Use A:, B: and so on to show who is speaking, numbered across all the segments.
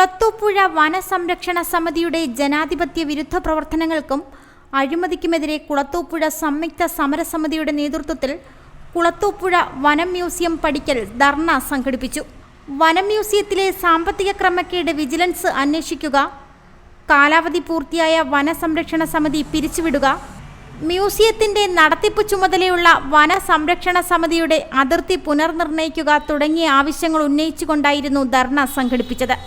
A: കുളത്തൂപ്പുഴ വനസംരക്ഷണ സമിതിയുടെ ജനാധിപത്യ വിരുദ്ധ പ്രവർത്തനങ്ങൾക്കും അഴിമതിക്കുമെതിരെ കുളത്തൂപ്പുഴ സംയുക്ത സമരസമിതിയുടെ നേതൃത്വത്തിൽ കുളത്തൂപ്പുഴ വനം മ്യൂസിയം പഠിക്കൽ ധർണ സംഘടിപ്പിച്ചു. വനം മ്യൂസിയത്തിലെ സാമ്പത്തിക ക്രമക്കേട് വിജിലൻസ് അന്വേഷിക്കുക കാലാവധി പൂർത്തിയായ വനസംരക്ഷണ സമിതി പിരിച്ചുവിടുക മ്യൂസിയത്തിന്റെ നടത്തിപ്പ് ചുമതലയുള്ള വനസംരക്ഷണ സമിതിയുടെ അതിർത്തി പുനർനിർണയിക്കുക തുടങ്ങിയ ആവശ്യങ്ങൾ ഉന്നയിച്ചുകൊണ്ടായിരുന്നു ധർണ സംഘടിപ്പിച്ചത്.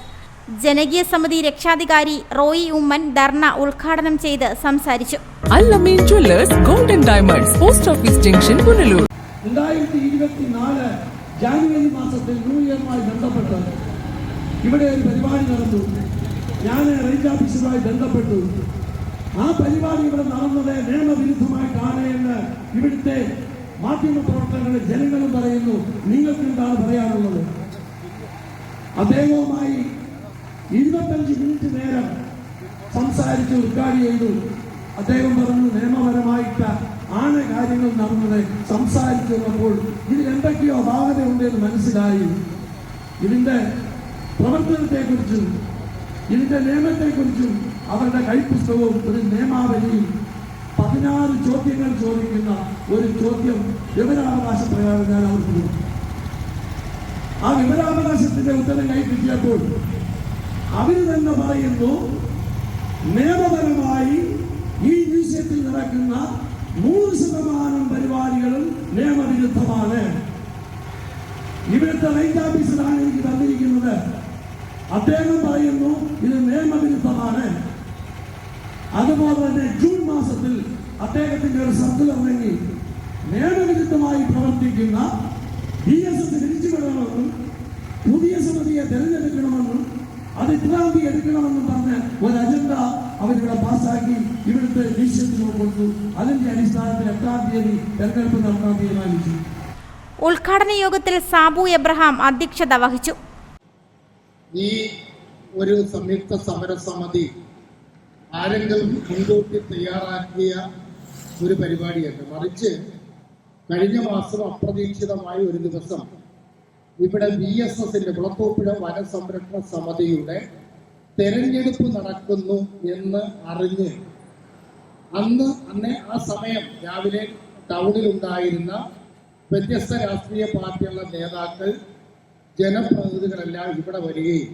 A: ജനകീയ സമിതി രക്ഷാധികാരി റോയി ഉമ്മൻ ധർണ ഉദ്ഘാടനം ചെയ്ത് സംസാരിച്ചു.
B: Allameen jewellers golden diamonds post office junction Punalur.
C: രണ്ടായിരത്തി ഇരുപത്തിനാല് ജാനുവരി മാസത്തിൽ ന്യൂ ഇയറുമായി ബന്ധപ്പെട്ട് ഇവിടെ ഒരു പരിപാടി നടന്നു. ഞാൻ റേഞ്ച് ഓഫീസുമായി ബന്ധപ്പെട്ടു. ആ പരിപാടി ഇവിടെ നടന്നത് നിയമവിരുദ്ധമായിട്ടാണ് എന്ന് ഇവിടുത്തെ മാധ്യമ പ്രവർത്തകരുടെ ജനങ്ങളും പറയുന്നു. നിങ്ങൾക്ക് എന്താണ് പറയാനുള്ളത്? അദ്ദേഹവുമായി ഇരുപത്തഞ്ച് മിനിറ്റ് നേരം സംസാരിച്ച് ഉദ്ഘാടനം ചെയ്തു. അദ്ദേഹം പറഞ്ഞു നിയമപരമായിട്ട് ആണ് കാര്യങ്ങൾ നടന്നത്. സംസാരിച്ചു ഇതിൽ എന്തൊക്കെയോ അപാകതയുണ്ട് എന്ന് മനസ്സിലായി. ഇതിന്റെ പ്രവർത്തനത്തെക്കുറിച്ചും ഇതിന്റെ നിയമത്തെക്കുറിച്ചും അവരുടെ കൈപ്പുസ്തകവും ഒരു നിയമാവലിയും പതിനാറ് ചോദ്യങ്ങൾ ചോദിക്കുന്ന ഒരു ചോദ്യം വിവരാവകാശ പ്രകാരം ഞാൻ അവർക്ക് ആ വിവരാവകാശത്തിന്റെ ഉത്തരം കൈ കിട്ടിയപ്പോൾ അവർ തന്നെ പറയുന്നു നിയമപരമായി ഈ മ്യൂസിയത്തിൽ നടക്കുന്ന നൂറ് ശതമാനം പരിപാടികളും നിയമവിരുദ്ധമാണ്. ഇവിടുത്തെ റേഞ്ച് ഓഫീസറാണ് എനിക്ക് തന്നിരിക്കുന്നത്. അദ്ദേഹം പറയുന്നു ഇത് നിയമവിരുദ്ധമാണ്. അതുപോലെ തന്നെ ജൂൺ മാസത്തിൽ അദ്ദേഹത്തിന്റെ ഒരു സർക്കുലർ ഇറങ്ങി. നിയമവിരുദ്ധമായി പ്രവർത്തിക്കുന്ന ബി എസ് എസ് തിരിച്ചുവിടണമെന്നും പുതിയ സമിതിയെ തെരഞ്ഞെടുക്കണമെന്നും തീയതി എടുക്കണമെന്നും പറഞ്ഞ് ഒരു അജണ്ട അവരിവിടെ പാസ്സാക്കി ഇവിടുത്തെ ലക്ഷ്യത്തിന് കൊടുത്തു. അതിന്റെ അടിസ്ഥാനത്തിൽ എട്ടാം തീയതി തെരഞ്ഞെടുപ്പ് നടത്താൻ തീരുമാനിച്ചു.
A: ഉദ്ഘാടന യോഗത്തിൽ സാബു എബ്രഹാം അധ്യക്ഷത വഹിച്ചു.
D: ഈ ഒരു സംയുക്ത സമരസമിതി ആരെങ്കിലും മുൻകൂട്ടി തയ്യാറാക്കിയ ഒരു പരിപാടിയല്ല. മറിച്ച് കഴിഞ്ഞ മാസം അപ്രതീക്ഷിതമായ ഒരു ദിവസം ഇവിടെ ബി എസ് എസിന്റെ കുളത്തൂപ്പുഴ വനസംരക്ഷണ സമിതിയുടെ തെരഞ്ഞെടുപ്പ് നടക്കുന്നു എന്ന് അറിഞ്ഞ് അന്ന് അന്ന് ആ സമയം രാവിലെ ടൗണിൽ ഉണ്ടായിരുന്ന വ്യത്യസ്ത രാഷ്ട്രീയ പാർട്ടികളുടെ നേതാക്കൾ ജനപ്രതിനിധികളെല്ലാം ഇവിടെ വരികയും.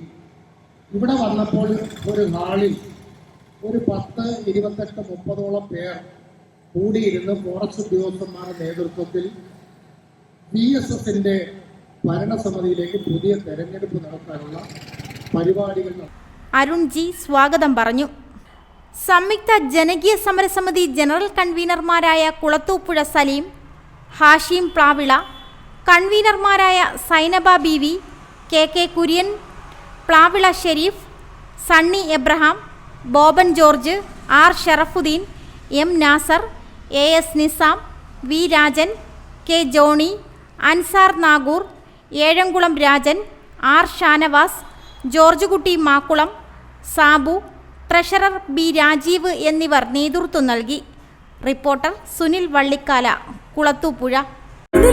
D: ഇവിടെ വന്നപ്പോൾ ഒരു ഹാളിൽ ഒരു പത്ത് ഇരുപത്തെട്ട് മുപ്പതോളം പേർ കൂടിയിരുന്ന് ഫോറസ്റ്റ് ഉദ്യോഗസ്ഥന്മാരുടെ നേതൃത്വത്തിൽ ബി എസ് എസിന്റെ ഭരണസമിതിയിലേക്ക് പുതിയ തെരഞ്ഞെടുപ്പ് നടത്താനുള്ള പരിപാടികൾ
A: അരുൺ ജി സ്വാഗതം പറഞ്ഞു. സംയുക്ത ജനകീയ സമരസമിതി ജനറൽ കൺവീനർമാരായ Kulathupuzha Saleem Hashim Plavila കൺവീനർമാരായ Zainaba B V K K Kurian Plavila Sherif Sunny Abraham Boban George R Sharafuddin M Nasar A S Nizam V Rajan K Johny Ansar Nagoor Ezhamkulam Rajan R Shanavas George Kutty Makkulam Sabu treasurer B Rajeev എന്നിവർ നേതൃത്വം നൽകി. Reporter Sunil Vallikkala Kulathupuzha.